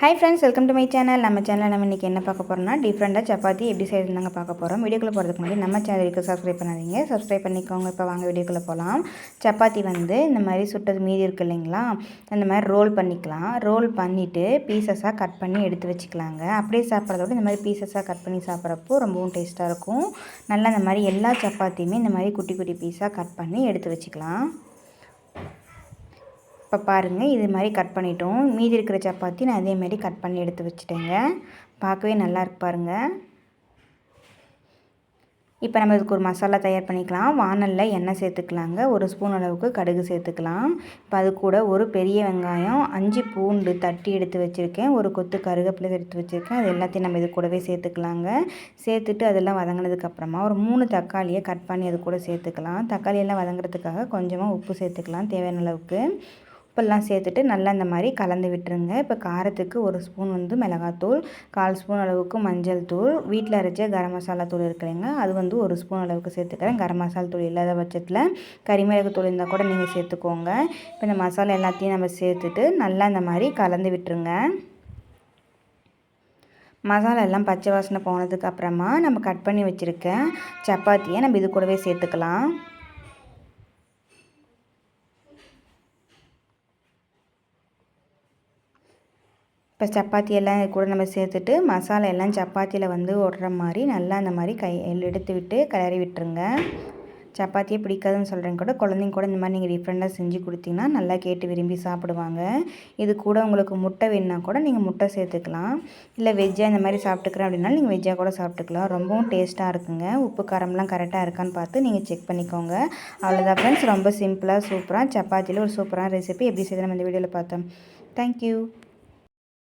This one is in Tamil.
Hi friends welcome to my channel நம்ம சேனலில் நம்ம இன்றைக்கி என்ன பார்க்க போகிறோம்னா டிஃப்ரெண்ட்டாக சப்பாத்தி எப்படி செய்யறதுனாங்க பார்க்க போகிறோம் வீடியோக்குள்ளே போகிறதுக்கு முன்னாடி நம்ம சேனலுக்கு சப்ஸ்கிரைப் பண்ணாதீங்க. சப்ஸ்கிரைப் பண்ணிக்கோங்க. இப்போ வாங்க வீடியோக்குள்ளே போகலாம் சப்பாத்தி வந்து இந்த மாதிரி சுட்டது மீதி இருக்குது இல்லைங்களா அந்த மாதிரி ரோல் பண்ணிக்கலாம். ரோல் பண்ணிவிட்டு பீசஸாக கட் பண்ணி எடுத்து வச்சுக்கலாங்க. அப்படியே சாப்பிட்றதோட இந்த மாதிரி பீசஸாக கட் பண்ணி சாப்பிட்றப்போ ரொம்பவும் டேஸ்ட்டாக இருக்கும். நல்லா இந்த மாதிரி எல்லா சப்பாத்தியுமே இந்த மாதிரி குட்டி குட்டி பீஸாக கட் பண்ணி எடுத்து வச்சுக்கலாம். இப்போ பாருங்கள் இது மாதிரி கட் பண்ணிட்டோம். மீதி இருக்கிற சப்பாத்தி நான் அதேமாரி கட் பண்ணி எடுத்து வச்சுட்டேங்க. பார்க்கவே நல்லா இருக்கு பாருங்கள் இப்போ நம்ம இதுக்கு ஒரு மசாலா தயார் பண்ணிக்கலாம். வானலில் எண்ணெய் சேர்த்துக்கலாங்க. ஒரு ஸ்பூன் அளவுக்கு கடுகு சேர்த்துக்கலாம். இப்போ அது கூட ஒரு பெரிய வெங்காயம் அஞ்சு பூண்டு தட்டி எடுத்து வச்சுருக்கேன். ஒரு கொத்து கருவேப்பிலை எடுத்து வச்சுருக்கேன். அது எல்லாத்தையும் நம்ம இது கூடவே சேர்த்துக்கலாங்க. சேர்த்துட்டு அதெல்லாம் வதங்கினதுக்கப்புறமா ஒரு மூணு தக்காளியை கட் பண்ணி அது கூட சேர்த்துக்கலாம். தக்காளியெல்லாம் வதங்குறதுக்காக கொஞ்சமாக உப்பு சேர்த்துக்கலாம் தேவையான அளவுக்கு. உப்பெல்லாம் சேர்த்துட்டு நல்லா இந்த மாதிரி கலந்து விட்டுருங்க. இப்போ காரத்துக்கு ஒரு ஸ்பூன் வந்து மிளகாத்தூள் கால் ஸ்பூன் அளவுக்கு மஞ்சள் தூள் வீட்டில் அரைச்ச கரம் மசாலா தூள் இருக்கிறீங்க அது வந்து ஒரு ஸ்பூன் அளவுக்கு சேர்த்துக்கிறேன். கரம் மசாலா தூள் இல்லாத பட்சத்தில் கறிமிளகு தூள் இருந்தால் கூட நீங்கள் சேர்த்துக்கோங்க. இப்போ இந்த மசாலா எல்லாத்தையும் நம்ம சேர்த்துட்டு நல்லா இந்த மாதிரி கலந்து விட்டுருங்க. மசாலா எல்லாம் பச்சை வாசனை போனதுக்கு அப்புறமா நம்ம கட் பண்ணி வச்சுருக்க சப்பாத்தியை நம்ம இது கூடவே சேர்த்துக்கலாம். இப்போ சப்பாத்தி எல்லாம் கூட நம்ம சேர்த்துட்டு மசாலா எல்லாம் சப்பாத்தியில் வந்து ஓடுற மாதிரி நல்லா அந்த மாதிரி கை எடுத்து விட்டு கிளறி விட்டுருங்க. சப்பாத்தியே பிடிக்காதுன்னு சொல்கிறேங்க கூட. குழந்தைங்க கூட இந்த மாதிரி நீங்கள் டிஃப்ரெண்ட்டாக செஞ்சு கொடுத்தீங்கன்னா நல்லா கேட்டு விரும்பி சாப்பிடுவாங்க. இது கூட உங்களுக்கு முட்டை வேணுன்னா கூட நீங்கள் முட்டை சேர்த்துக்கலாம். இல்லை வெஜ்ஜாக இந்த மாதிரி சாப்பிட்டுக்கிறேன் அப்படின்னா நீங்கள் வெஜ்ஜாக கூட சாப்பிட்டுக்கலாம். ரொம்பவும் டேஸ்ட்டாக இருக்குங்க. உப்பு காரம்லாம் கரெக்டாக இருக்கான்னு பார்த்து நீங்கள் செக் பண்ணிக்கோங்க. அவ்வளோதான் ஃப்ரெண்ட்ஸ் ரொம்ப சிம்பிளாக சூப்பராக சப்பாத்தியில் ஒரு சூப்பரான ரெசிபி எப்படி செய்து நம்ம இந்த வீடியோவில் பார்த்தோம். தேங்க்யூ